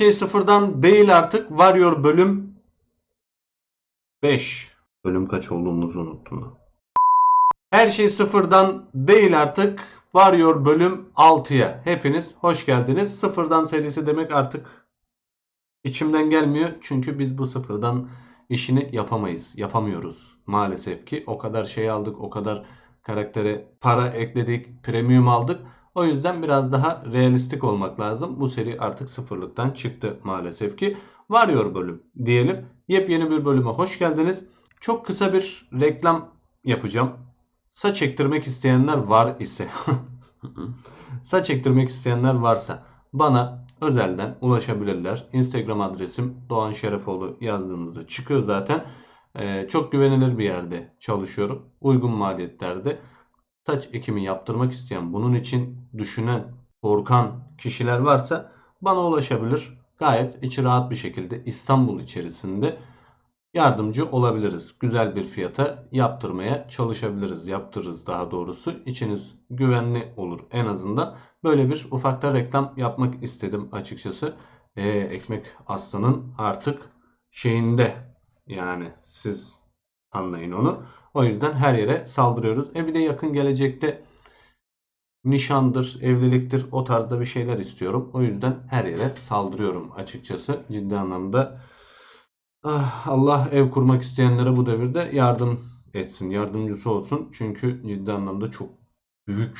şey sıfırdan değil artık. Warrior bölüm 5. Bölüm kaç olduğumuzu unuttum ben. Her şey sıfırdan değil artık. Warrior bölüm 6'ya. Hepiniz hoş geldiniz. Sıfırdan serisi demek artık içimden gelmiyor. Çünkü biz bu sıfırdan işini yapamayız. Yapamıyoruz maalesef ki. O kadar şey aldık, o kadar karaktere para ekledik, premium aldık. O yüzden biraz daha realistik olmak lazım. Bu seri artık sıfırlıktan çıktı maalesef ki. Warrior bölüm diyelim. Yepyeni bir bölüme hoş geldiniz. Çok kısa bir reklam yapacağım. Saç ektirmek isteyenler var ise saç ektirmek isteyenler varsa bana özelden ulaşabilirler. Instagram adresim Doğan Şerefoğlu yazdığınızda çıkıyor zaten. Ee, çok güvenilir bir yerde çalışıyorum. Uygun maliyetlerde saç ekimi yaptırmak isteyen, bunun için düşünen, korkan kişiler varsa bana ulaşabilir. Gayet içi rahat bir şekilde İstanbul içerisinde yardımcı olabiliriz. Güzel bir fiyata yaptırmaya çalışabiliriz. Yaptırırız daha doğrusu. İçiniz güvenli olur en azından. Böyle bir ufakta reklam yapmak istedim açıkçası. Ee, ekmek aslanın artık şeyinde yani siz anlayın onu. O yüzden her yere saldırıyoruz. E bir de yakın gelecekte nişandır, evliliktir o tarzda bir şeyler istiyorum. O yüzden her yere saldırıyorum açıkçası. Ciddi anlamda Ah, Allah ev kurmak isteyenlere bu devirde yardım etsin, yardımcısı olsun. Çünkü ciddi anlamda çok büyük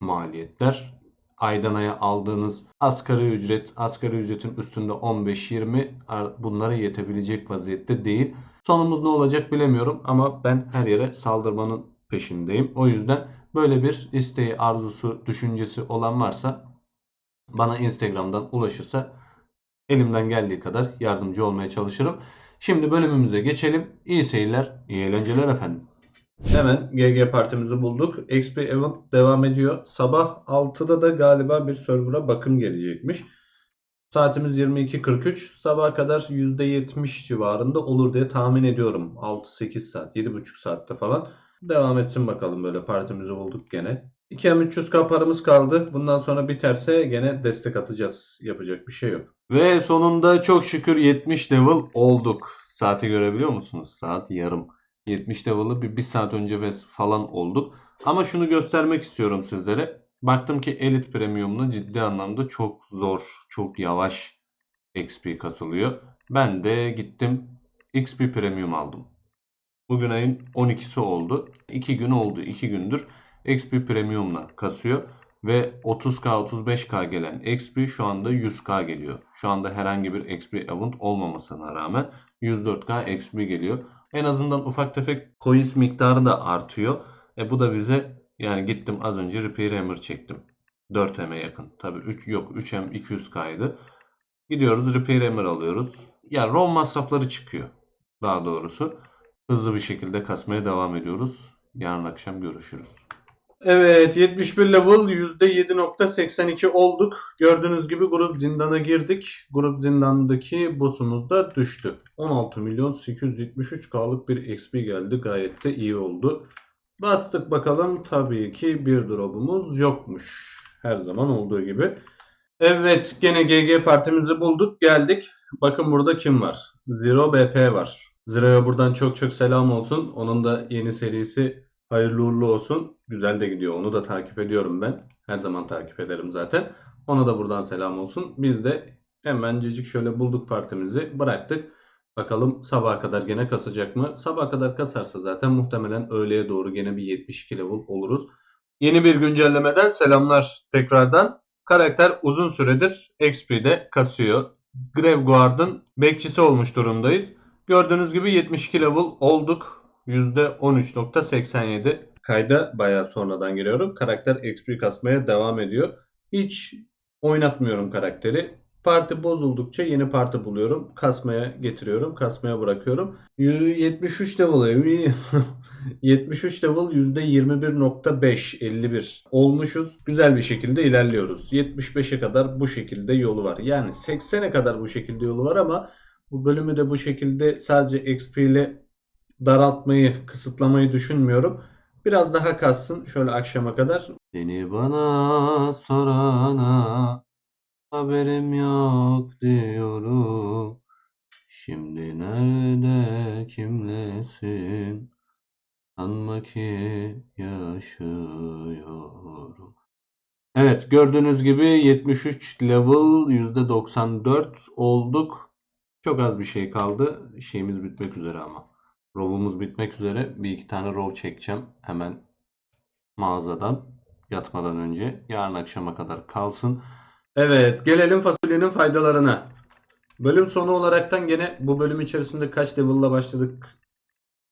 maliyetler. Aydan aya aldığınız asgari ücret, asgari ücretin üstünde 15-20 ar- bunlara yetebilecek vaziyette değil. Sonumuz ne olacak bilemiyorum ama ben her yere saldırmanın peşindeyim. O yüzden böyle bir isteği, arzusu, düşüncesi olan varsa bana Instagram'dan ulaşırsa elimden geldiği kadar yardımcı olmaya çalışırım. Şimdi bölümümüze geçelim. İyi seyirler, iyi eğlenceler efendim. Hemen GG partimizi bulduk. XP Event devam ediyor. Sabah 6'da da galiba bir server'a bakım gelecekmiş. Saatimiz 22.43. Sabaha kadar %70 civarında olur diye tahmin ediyorum. 6-8 saat, 7,5 saatte falan. Devam etsin bakalım böyle partimizi bulduk gene. 2M300K paramız kaldı. Bundan sonra biterse gene destek atacağız. Yapacak bir şey yok. Ve sonunda çok şükür 70 level olduk. Saati görebiliyor musunuz? Saat yarım. 70 level'ı bir, bir saat önce falan olduk. Ama şunu göstermek istiyorum sizlere. Baktım ki Elite Premium'la ciddi anlamda çok zor, çok yavaş XP kasılıyor. Ben de gittim XP Premium aldım. Bugün ayın 12'si oldu. 2 gün oldu. 2 gündür XP Premium'la kasıyor. Ve 30k 35k gelen XP şu anda 100k geliyor. Şu anda herhangi bir XP event olmamasına rağmen 104k XP geliyor. En azından ufak tefek coins miktarı da artıyor. E bu da bize yani gittim az önce Repair Hammer çektim. 4M'e yakın. Tabi 3 yok 3M 200k'ydı. Gidiyoruz Repair Hammer alıyoruz. Yani ROM masrafları çıkıyor. Daha doğrusu. Hızlı bir şekilde kasmaya devam ediyoruz. Yarın akşam görüşürüz. Evet 71 level %7.82 olduk. Gördüğünüz gibi grup zindana girdik. Grup zindandaki boss'umuz da düştü. 16 milyon 873 K'lık bir XP geldi. Gayet de iyi oldu. Bastık bakalım. Tabii ki bir drop'umuz yokmuş. Her zaman olduğu gibi. Evet gene GG partimizi bulduk geldik. Bakın burada kim var? Zero BP var. Zero'ya buradan çok çok selam olsun. Onun da yeni serisi hayırlı uğurlu olsun. Güzel de gidiyor. Onu da takip ediyorum ben. Her zaman takip ederim zaten. Ona da buradan selam olsun. Biz de hemencecik şöyle bulduk partimizi bıraktık. Bakalım sabaha kadar gene kasacak mı? Sabaha kadar kasarsa zaten muhtemelen öğleye doğru gene bir 72 level oluruz. Yeni bir güncellemeden selamlar tekrardan. Karakter uzun süredir XP'de kasıyor. Graveguard'ın bekçisi olmuş durumdayız. Gördüğünüz gibi 72 level olduk. %13.87. Kayda bayağı sonradan giriyorum. Karakter XP kasmaya devam ediyor. Hiç oynatmıyorum karakteri. Parti bozuldukça yeni parti buluyorum. Kasmaya getiriyorum. Kasmaya bırakıyorum. 73 level 73 level %21.5 51 olmuşuz. Güzel bir şekilde ilerliyoruz. 75'e kadar bu şekilde yolu var. Yani 80'e kadar bu şekilde yolu var ama bu bölümü de bu şekilde sadece XP ile daraltmayı, kısıtlamayı düşünmüyorum. Biraz daha kassın şöyle akşama kadar. Seni bana sorana Haberim yok diyorum. Şimdi nerede kimlesin? Sanma ki yaşıyorum. Evet gördüğünüz gibi 73 level %94 olduk. Çok az bir şey kaldı. Şeyimiz bitmek üzere ama. Rov'umuz bitmek üzere. Bir iki tane rov çekeceğim. Hemen mağazadan yatmadan önce. Yarın akşama kadar kalsın. Evet gelelim fasulyenin faydalarına. Bölüm sonu olaraktan gene bu bölüm içerisinde kaç level'la başladık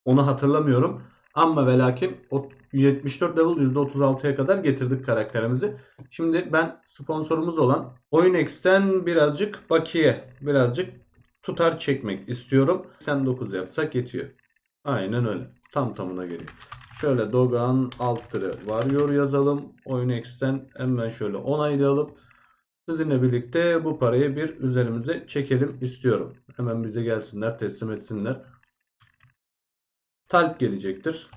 onu hatırlamıyorum. Ama ve lakin o 74 level %36'ya kadar getirdik karakterimizi. Şimdi ben sponsorumuz olan OyunX'ten birazcık bakiye, birazcık tutar çekmek istiyorum. 89 yapsak yetiyor. Aynen öyle. Tam tamına geliyor. Şöyle Dogan alt tire Warrior yazalım. OyunX'ten hemen şöyle onaylayalım. Sizinle birlikte bu parayı bir üzerimize çekelim istiyorum. Hemen bize gelsinler, teslim etsinler. Talp gelecektir.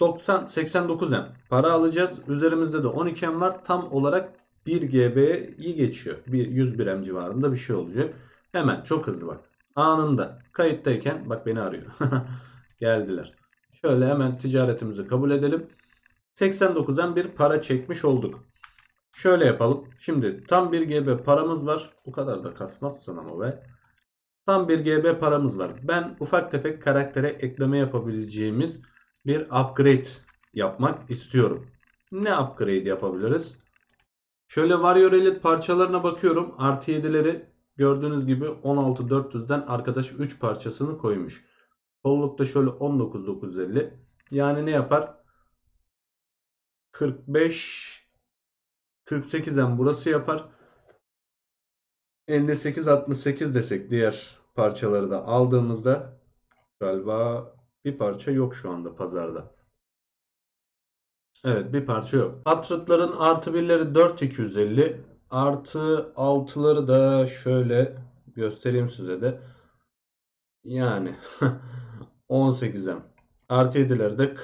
90 89 M para alacağız. Üzerimizde de 12 M var. Tam olarak 1 GB'yi geçiyor. Bir 101 M civarında bir şey olacak. Hemen çok hızlı bak. Anında kayıttayken bak beni arıyor. Geldiler. Şöyle hemen ticaretimizi kabul edelim. 89 M bir para çekmiş olduk. Şöyle yapalım. Şimdi tam 1 GB paramız var. Bu kadar da kasmazsın ama be. Tam 1 GB paramız var. Ben ufak tefek karaktere ekleme yapabileceğimiz bir upgrade yapmak istiyorum. Ne upgrade yapabiliriz? Şöyle Warrior Elite parçalarına bakıyorum. Artı 7'leri gördüğünüz gibi 16400'den arkadaş 3 parçasını koymuş. Kollukta şöyle 19950. Yani ne yapar? 45 48'en burası yapar. 58 68 desek diğer parçaları da aldığımızda galiba bir parça yok şu anda pazarda. Evet bir parça yok. Patriotların artı birleri 4250 artı altıları da şöyle göstereyim size de. Yani 18M artı 7'leri de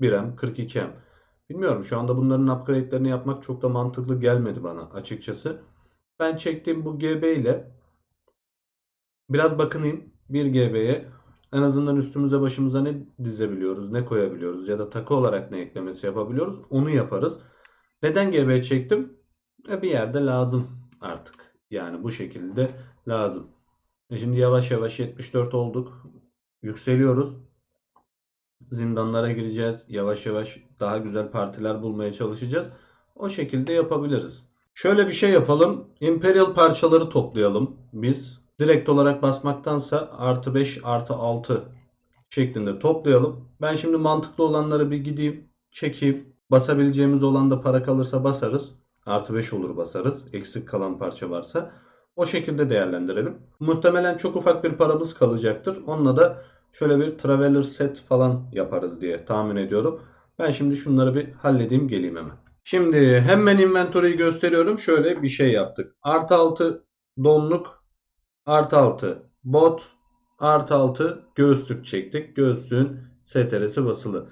41M 42M. Bilmiyorum şu anda bunların upgrade'lerini yapmak çok da mantıklı gelmedi bana açıkçası. Ben çektiğim bu GB ile biraz bakınayım 1 GB'ye en azından üstümüze başımıza ne dizebiliyoruz, ne koyabiliyoruz ya da takı olarak ne eklemesi yapabiliyoruz onu yaparız. Neden GB çektim? E bir yerde lazım artık. Yani bu şekilde lazım. E şimdi yavaş yavaş 74 olduk. Yükseliyoruz. Zindanlara gireceğiz. Yavaş yavaş daha güzel partiler bulmaya çalışacağız. O şekilde yapabiliriz. Şöyle bir şey yapalım. Imperial parçaları toplayalım biz. Direkt olarak basmaktansa artı 5 artı 6 şeklinde toplayalım. Ben şimdi mantıklı olanları bir gideyim çekeyim. Basabileceğimiz olan da para kalırsa basarız. Artı 5 olur basarız. Eksik kalan parça varsa. O şekilde değerlendirelim. Muhtemelen çok ufak bir paramız kalacaktır. Onunla da şöyle bir traveler set falan yaparız diye tahmin ediyorum. Ben şimdi şunları bir halledeyim geleyim hemen. Şimdi hemen inventory'yi gösteriyorum. Şöyle bir şey yaptık. Artı 6 donluk, artı 6 bot, artı 6 göğüslük çektik. Göğüslüğün STR'si basılı.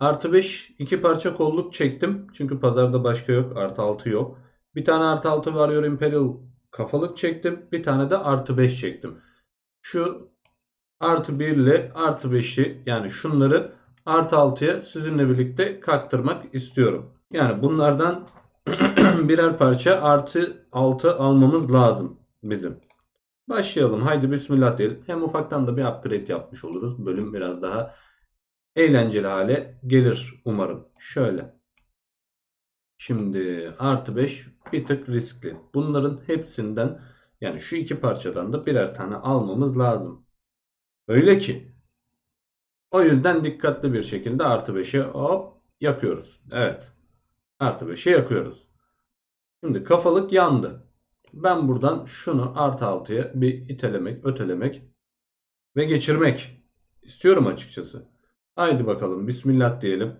Artı 5 iki parça kolluk çektim. Çünkü pazarda başka yok. Artı 6 yok. Bir tane artı 6 Warrior Imperial kafalık çektim. Bir tane de artı 5 çektim. Şu artı 1 ile artı 5'i yani şunları artı 6'ya sizinle birlikte kaktırmak istiyorum. Yani bunlardan birer parça artı 6 almamız lazım bizim. Başlayalım. Haydi bismillah diyelim. Hem ufaktan da bir upgrade yapmış oluruz. Bölüm biraz daha eğlenceli hale gelir umarım. Şöyle. Şimdi artı 5 bir tık riskli. Bunların hepsinden yani şu iki parçadan da birer tane almamız lazım. Öyle ki. O yüzden dikkatli bir şekilde artı 5'i hop yakıyoruz. Evet. Artı 5'i yakıyoruz. Şimdi kafalık yandı. Ben buradan şunu artı 6'ya bir itelemek, ötelemek ve geçirmek istiyorum açıkçası. Haydi bakalım bismillah diyelim.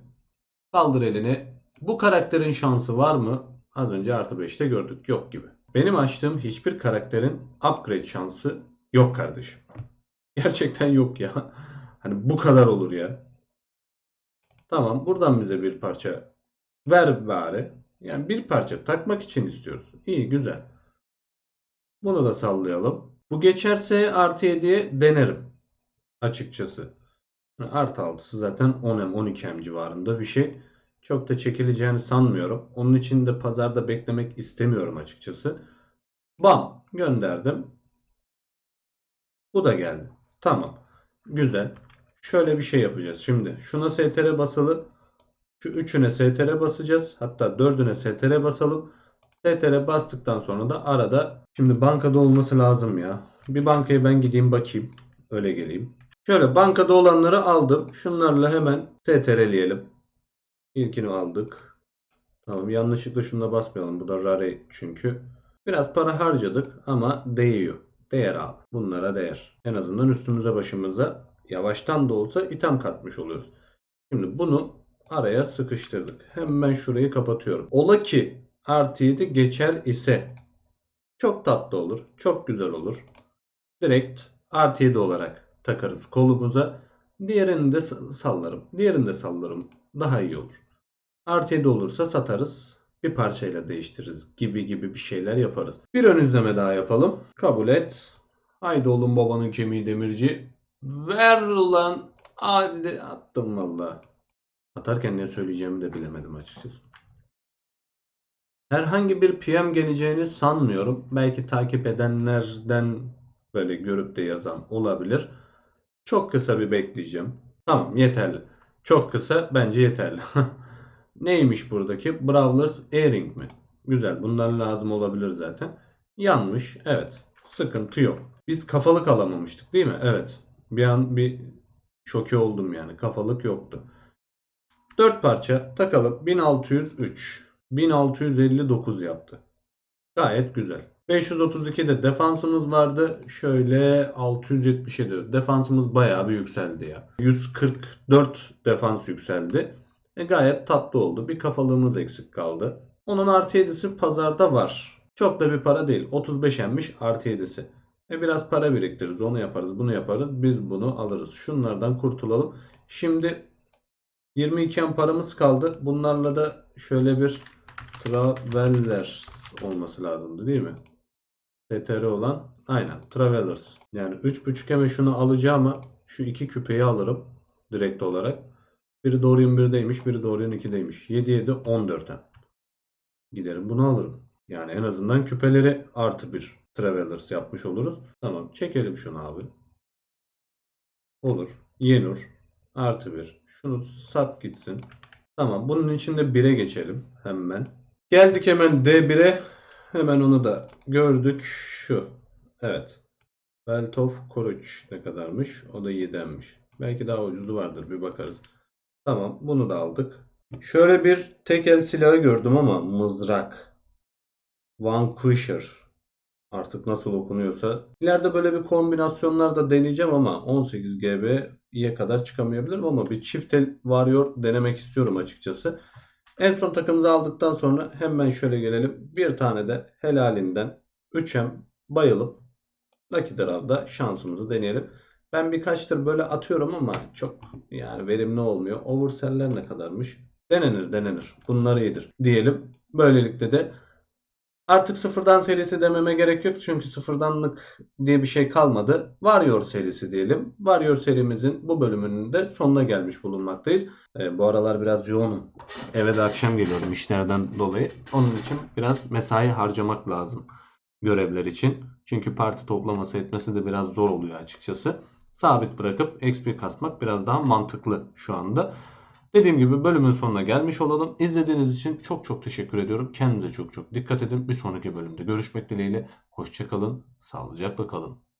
Kaldır elini. Bu karakterin şansı var mı? Az önce artı 5'te gördük. Yok gibi. Benim açtığım hiçbir karakterin upgrade şansı yok kardeşim. Gerçekten yok ya. Hani bu kadar olur ya. Tamam buradan bize bir parça ver bari. Yani bir parça takmak için istiyoruz. İyi güzel. Bunu da sallayalım. Bu geçerse artı 7'ye denerim. Açıkçası. Artı 6'sı zaten 10M 12M civarında bir şey. Çok da çekileceğini sanmıyorum. Onun için de pazarda beklemek istemiyorum açıkçası. Bam gönderdim. Bu da geldi. Tamam. Güzel. Şöyle bir şey yapacağız. Şimdi şuna STR basılı. Şu üçüne STR basacağız. Hatta dördüne STR basalım. STR bastıktan sonra da arada şimdi bankada olması lazım ya. Bir bankaya ben gideyim bakayım. Öyle geleyim. Şöyle bankada olanları aldım. Şunlarla hemen STR'leyelim. İlkini aldık. Tamam yanlışlıkla şuna basmayalım. Bu da rare çünkü. Biraz para harcadık ama değiyor. Değer abi. Bunlara değer. En azından üstümüze başımıza yavaştan da olsa item katmış oluyoruz. Şimdi bunu araya sıkıştırdık. Hemen şurayı kapatıyorum. Ola ki artı 7 geçer ise çok tatlı olur. Çok güzel olur. Direkt artı 7 olarak takarız kolumuza. Diğerini de sa- sallarım. Diğerini de sallarım. Daha iyi olur. Artı 7 olursa satarız. Bir parçayla değiştiririz gibi gibi bir şeyler yaparız. Bir ön izleme daha yapalım. Kabul et. Haydi oğlum babanın kemiği demirci. Ver ulan. Hadi attım valla. Atarken ne söyleyeceğimi de bilemedim açıkçası. Herhangi bir PM geleceğini sanmıyorum. Belki takip edenlerden böyle görüp de yazan olabilir. Çok kısa bir bekleyeceğim. Tamam yeterli. Çok kısa bence yeterli. Neymiş buradaki? Brawlers Airing mi? Güzel. Bunlar lazım olabilir zaten. Yanlış. Evet. Sıkıntı yok. Biz kafalık alamamıştık değil mi? Evet. Bir an bir şoke oldum yani. Kafalık yoktu. 4 parça takalım. 1603. 1659 yaptı. Gayet güzel. 532'de defansımız vardı. Şöyle 677. Defansımız bayağı bir yükseldi ya. 144 defans yükseldi. E gayet tatlı oldu. Bir kafalığımız eksik kaldı. Onun artı 7'si pazarda var. Çok da bir para değil. 35 emmiş artı 7'si. E biraz para biriktiririz. Onu yaparız. Bunu yaparız. Biz bunu alırız. Şunlardan kurtulalım. Şimdi 22 em paramız kaldı. Bunlarla da şöyle bir Travelers olması lazımdı değil mi? TTR olan. Aynen. Travelers. Yani 3.5 eme şunu alacağıma şu iki küpeyi alırım. Direkt olarak. Biri Dorian 1'deymiş. Biri Dorian 2'deymiş. 7 7 14 em. Giderim bunu alırım. Yani en azından küpeleri artı bir Travelers yapmış oluruz. Tamam. Çekelim şunu abi. Olur. Yenur. Artı bir. Şunu sat gitsin. Tamam. Bunun için de 1'e geçelim. Hemen. Geldik hemen D1'e. Hemen onu da gördük. Şu. Evet. Belt of Courage ne kadarmış? O da 7'denmiş. Belki daha ucuzu vardır. Bir bakarız. Tamam. Bunu da aldık. Şöyle bir tek el silahı gördüm ama mızrak. Vanquisher. Artık nasıl okunuyorsa. İleride böyle bir kombinasyonlar da deneyeceğim ama 18 GB'ye kadar çıkamayabilirim ama bir çift el Warrior denemek istiyorum açıkçası. En son takımımızı aldıktan sonra hemen şöyle gelelim. Bir tane de helalinden 3M bayılıp Lucky Draw'da şansımızı deneyelim. Ben birkaçtır böyle atıyorum ama çok yani verimli olmuyor. Oversell'ler ne kadarmış? Denenir denenir. Bunlar iyidir diyelim. Böylelikle de Artık sıfırdan serisi dememe gerek yok çünkü sıfırdanlık diye bir şey kalmadı. Warrior serisi diyelim. Warrior serimizin bu bölümünün de sonuna gelmiş bulunmaktayız. Ee, bu aralar biraz yoğunum. Eve de akşam geliyorum işlerden dolayı. Onun için biraz mesai harcamak lazım görevler için. Çünkü parti toplaması etmesi de biraz zor oluyor açıkçası. Sabit bırakıp XP kasmak biraz daha mantıklı şu anda. Dediğim gibi bölümün sonuna gelmiş olalım. İzlediğiniz için çok çok teşekkür ediyorum. Kendinize çok çok dikkat edin. Bir sonraki bölümde görüşmek dileğiyle. Hoşçakalın. Sağlıcakla kalın.